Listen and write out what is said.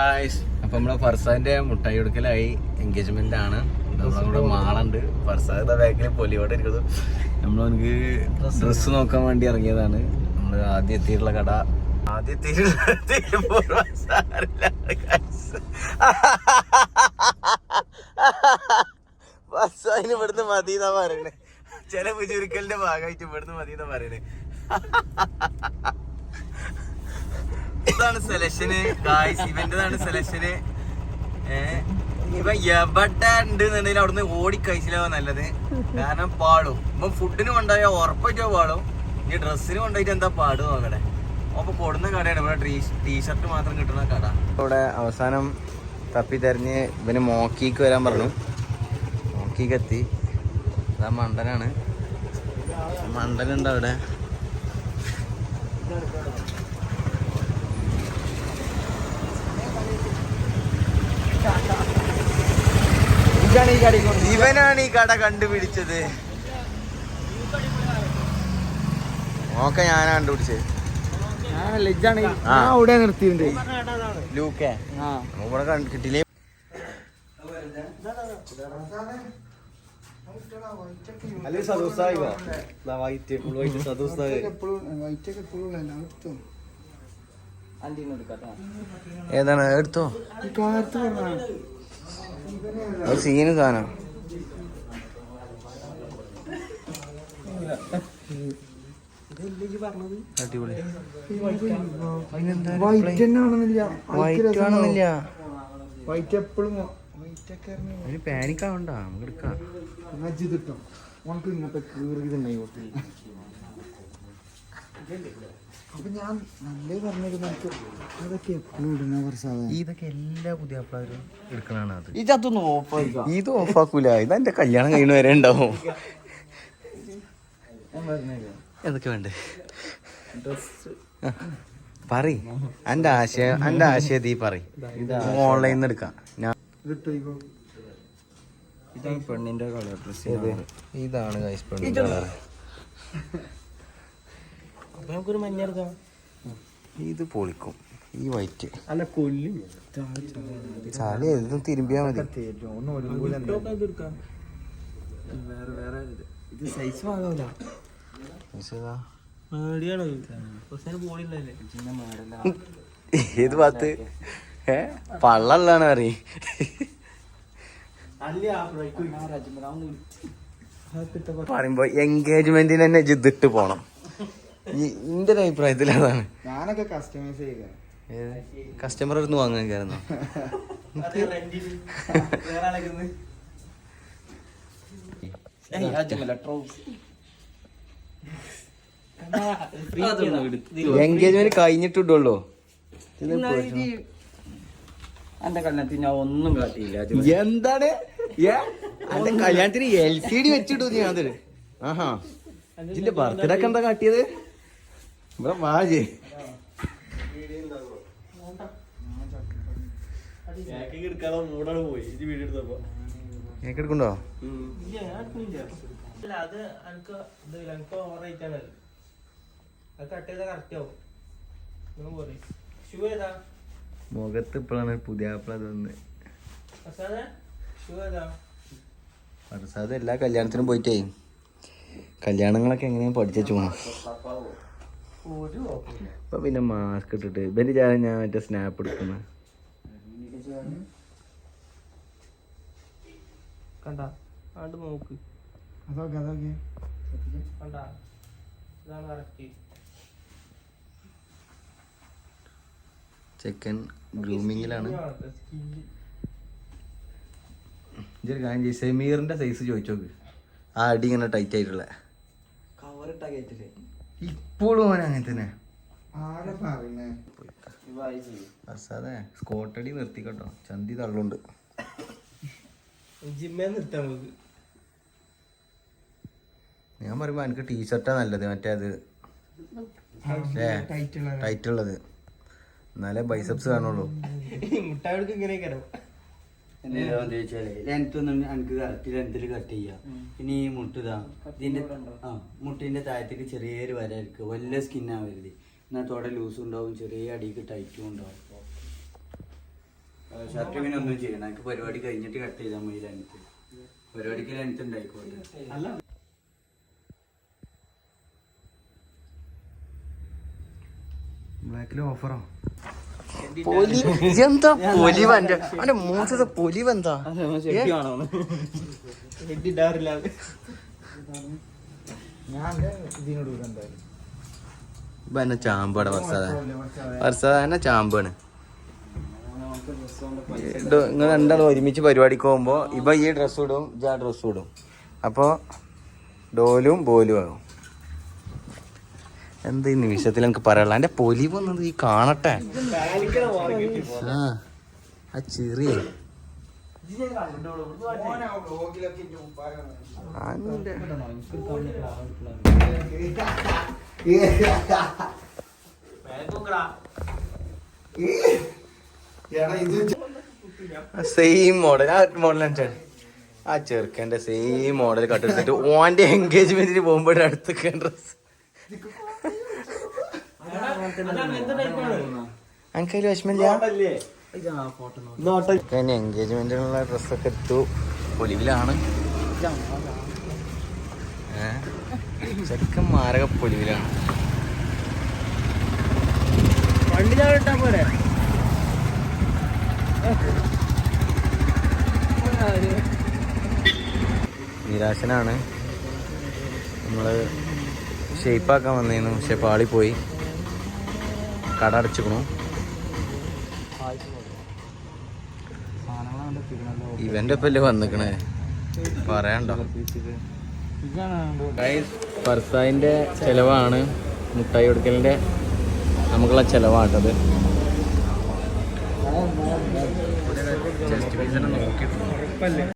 അപ്പൊ നമ്മളെ ഫർസാന്റെ മുട്ടായി കൊടുക്കലായി. എൻഗേജ്മെന്റ് ആണ്. നമ്മളവിടെ മാളുണ്ട്. ഫർസാദ് ബാക്കിൽ പൊലിയോടെ ഇരിക്കുന്നു നമ്മൾ നമുക്ക് ഡ്രസ്സ് നോക്കാൻ വേണ്ടി ഇറങ്ങിയതാണ്. നമ്മൾ ആദ്യം എത്തിയിട്ടുള്ള കട. ആദ്യം എത്തിയിട്ടുള്ള. ഫർസാദിന് ഇവിടുന്ന് മതി എന്നാ പറയണേ. ചില ചുരുക്കലിന്റെ ഭാഗമായിട്ട് ഇവിടുന്ന് മതി എന്നാ പറയണേ. ഇതാണ് സെലക്ഷന് ഗായ്സ് ഇവന്റേതാണ് സെലക്ഷന് ഇവ എവിടെ ഉണ്ട് എന്നുണ്ടെങ്കിൽ അവിടുന്ന് ഓടി കഴിച്ചിലാവാ നല്ലത്. കാരണം പാടും. ഇപ്പൊ ഫുഡിന് കൊണ്ടുപോയാൽ ഉറപ്പായിട്ടോ പാടും. ഈ ഡ്രസ്സിന് കൊണ്ടുപോയിട്ട് എന്താ പാടും അവിടെ അപ്പൊ കൊടുന്ന കടയാണ്. ഇവിടെ ടീഷർട്ട് മാത്രം കിട്ടുന്ന കട. ഇവിടെ അവസാനം തപ്പി തെരഞ്ഞ് ഇവന് മോക്കിക്ക് വരാൻ പറഞ്ഞു. മോക്കിക്ക് എത്തി. ഇതാ മണ്ടനാണ്. മണ്ടനുണ്ട് അവിടെ. ഇവനാണ് ഈ കട കണ്ടുപിടിച്ചത്. ഓക്കെ ഞാനാ കണ്ടുപിടിച്ചത് ആ. അവിടെ നിർത്തിയിട്ടുണ്ട് ലൂക്കേ. ആ. ഇവിടെ കിട്ടിയില്ലേ അല്ലെ സദോസായിക്കോ വൈറ്റ് ഫുൾ വൈറ്റ് സദോസായി. ഏതാണ്? എടുത്തോ. അത് സീന് സാധനം. അടിപൊളി. വൈറ്റ് ആണെന്നില്ല. വൈറ്റ് എപ്പോഴും പാനിക് ആവണ്ട. നമുക്ക് എടുക്കാം. ഇങ്ങനത്തെ കീറിയതുണ്ടായി അപ്പൊ ഞാൻ നല്ല പറഞ്ഞിരുന്നു എനിക്ക് അതൊക്കെ എപ്പോഴും ഇടുന്ന പ്രസാദം ഇതൊക്കെ എല്ലാ പുതിയ എടുക്കണാണ് അത്. ഇതൊന്നും ഓഫായിക്കാം ഇത് ഓഫാക്കൂല. ഇതെന്റെ കല്യാണം കഴിഞ്ഞ വരെ ഉണ്ടാവും. എന്തൊക്കെ വേണ്ടേ? പറ എന്റെ ആശയം എന്റെ ആശയം തീ പറ ഓൺലൈനിൽ നിന്ന് എടുക്കാം. ഞാൻ ഇതാണ് പെണ്ണിന്റെ കളർ ഡ്രസ് ഇതാണ് ഗൈസ് പെണ്ണിന്റെ കളർ നമുക്കൊരു മഞ്ഞ എടുക്കാം. ഇത് പൊളിക്കും. ഈ വൈറ്റ്. അല്ല കൊല്ലും. ചളി എന്തും തിരുമ്പിയാ മതി. വേറെ വേറെ ഇത്. സൈസ് ഏത്? ഭാഗത്ത്? ഏ? പള്ളല്ലാണ് അറി പറയുമ്പോ എൻഗേജ്മെന്റിന് തന്നെ ജിദ്ദിട്ട് പോണം. ഇന്റെ ഒരു അഭിപ്രായത്തിൽ അതാണ്. ഞാനൊക്കെ കസ്റ്റമൈസ് ചെയ്യുക കസ്റ്റമർ അടുത്ത് വാങ്ങാൻ കയറുന്നു എൻഗേജ്മെന്റ് കഴിഞ്ഞിട്ടുള്ളൂ എന്റെ കല്യാണത്തിന് ഞാൻ ഒന്നും കാട്ടിയില്ല എന്താണ് എന്റെ കല്യാണത്തിന് എൽ സി ഡി വെച്ചിട്ടു ഞാൻ ആഹാ. ഇതിന്റെ ബർത്ത്ഡേ ഒക്കെ എന്താ കാട്ടിയത്? ഇവിടെ വാജ് എടുക്കണ്ടോ അത് എനിക്ക് ഇത് എനിക്ക് ഓവർ ആയിട്ടാണ് അത്. കട്ട് ചെയ്താൽ കറക്റ്റ് ആവും. നിങ്ങൾ പറയും ഷൂ ഏതാ? മുഖത്ത് ഇപ്പോഴാണ് പുതിയ തോന്നുന്നത് പ്രസാദേ എല്ലാ കല്യാണത്തിനും പോയിട്ടേ. കല്യാണങ്ങളൊക്കെ എങ്ങനെയാ പഠിച്ചു പോണം അപ്പൊ പിന്നെ മാസ്ക് ഇട്ടിട്ട്. ഇവന്റെ ചാരം ഞാൻ മറ്റേ സ്നാപ്പ് എടുക്കുന്ന. കണ്ട? ആണ്ട് നോക്ക്. അതൊക്കെ അതൊക്കെ. കണ്ട? ഇതാണ് കറക്റ്റ് ചെക്കൻ ഗ്രൂമിങ്ങിലാണ് ഇതൊരു കാര്യം ചെയ്യ്. സെമീറിന്റെ സൈസ് ചോദിച്ചോക്ക്. ആ അടി ഇങ്ങനെ ടൈറ്റ് ആയിട്ടുള്ള. കവർ ഇട്ടാ കേട്ടില്ലേ ഇപ്പോഴും അവൻ അങ്ങനെ തന്നെ. അസാദേ സ്കോട്ടടി നിർത്തിക്കട്ടോ. ചന്തി തള്ളുണ്ട്. ജിമ്മേ നിർത്താൻ നമുക്ക്. ഞാൻ പറയുമ്പോ എനിക്ക് ടീഷർട്ടാ നല്ലത്. മറ്റേ അത്. ടൈറ്റ് ഉള്ളത്. എന്നാലേ ബൈസപ്സ് കാണുള്ളൂ. മുട്ടാൾക്ക് ഇങ്ങനെ കയറും എന്താന്ന് ചോദിച്ചാൽ ലെങ്ത് ഒന്നും എനിക്ക് കറക്റ്റ് ലെങ്ത്തിൽ കട്ട് ചെയ്യാം. ഇനി ഈ മുട്ടിതാ ഇതിന്റെ ആ മുട്ടിന്റെ താഴത്തേക്ക് ചെറിയൊരു വര എടുക്കുക വലിയ സ്കിൻ ആവരുത് എന്നാൽ തോടെ ലൂസും ഉണ്ടാവും ചെറിയ അടിക്ക് ടൈറ്റും ഉണ്ടാവും. ഷർട്ട് പിന്നെ ഒന്നും ചെയ്യണം എനിക്ക് പരിപാടി കഴിഞ്ഞിട്ട് കട്ട് ചെയ്താൽ മതി ലെങ്ത് പരിപാടിക്ക് ലെങ്ത് ഉണ്ടായിക്കോട്ടെ. ബ്ലാക്കിൽ ഓഫറോ പൊലി എന്താ പൊലിവ് എന്റെ അവന്റെ മൂത്തത് പൊലിവ് എന്താ ഇപ്പൊ എന്നെ ചാമ്പാണ് വർഷാദ വർഷാദ എന്നെ ചാമ്പാണ്. നിങ്ങൾ രണ്ടാളും ഒരുമിച്ച് പരിപാടിക്ക് പോകുമ്പോ ഇപ്പൊ ഈ ഡ്രസ് ഇടും ഇജ ഡ്രസ്സ് ഡ്രസ് ഇടും. അപ്പൊ ഡോലും ബോലും ആകും. എന്ത് നിമിഷത്തിൽ എനിക്ക് പറയാനുള്ള എന്റെ പൊലിവ് വന്നത് ഈ കാണട്ടെ. ആ ചെറിയ. സെയിം മോഡൽ ആ മോഡൽ ആ ചെറുക്കന്റെ സെയിം മോഡൽ കട്ടെടുത്തിട്ട് ഓന്റെ എൻഗേജ്മെന്റിന് പോകുമ്പോഴേ അടുത്തൊക്കെ ഡ്രസ് എനിക്ക് അതിൽ വിഷമില്ല? എൻഗേജ്മെന്റിനുള്ള ഡ്രസ്സൊക്കെ എടുത്തു. പൊലിവിലാണ്? ചെക്കൻ മാരക പൊലിവിലാണ്. വണ്ടി ഞാൻ ഇട്ടാ പോരെ? നിരാശനാണ്. നമ്മൾ ഷേപ്പാക്കാൻ വന്നിരുന്നു പക്ഷെ പാളി പോയി കട അടച്ചിക്കണു. ഇവന്റെ ഒപ്പല്ലേ വന്നിക്കണേ? പറയണ്ടോ. ഫർസായിന്റെ ചെലവാണ് മുട്ടായി കൊടുക്കലിന്റെ. നമുക്കുള്ള ചെലവാട്ടത് ജസ്റ്റ് നോക്കിയിട്ടുണ്ട്.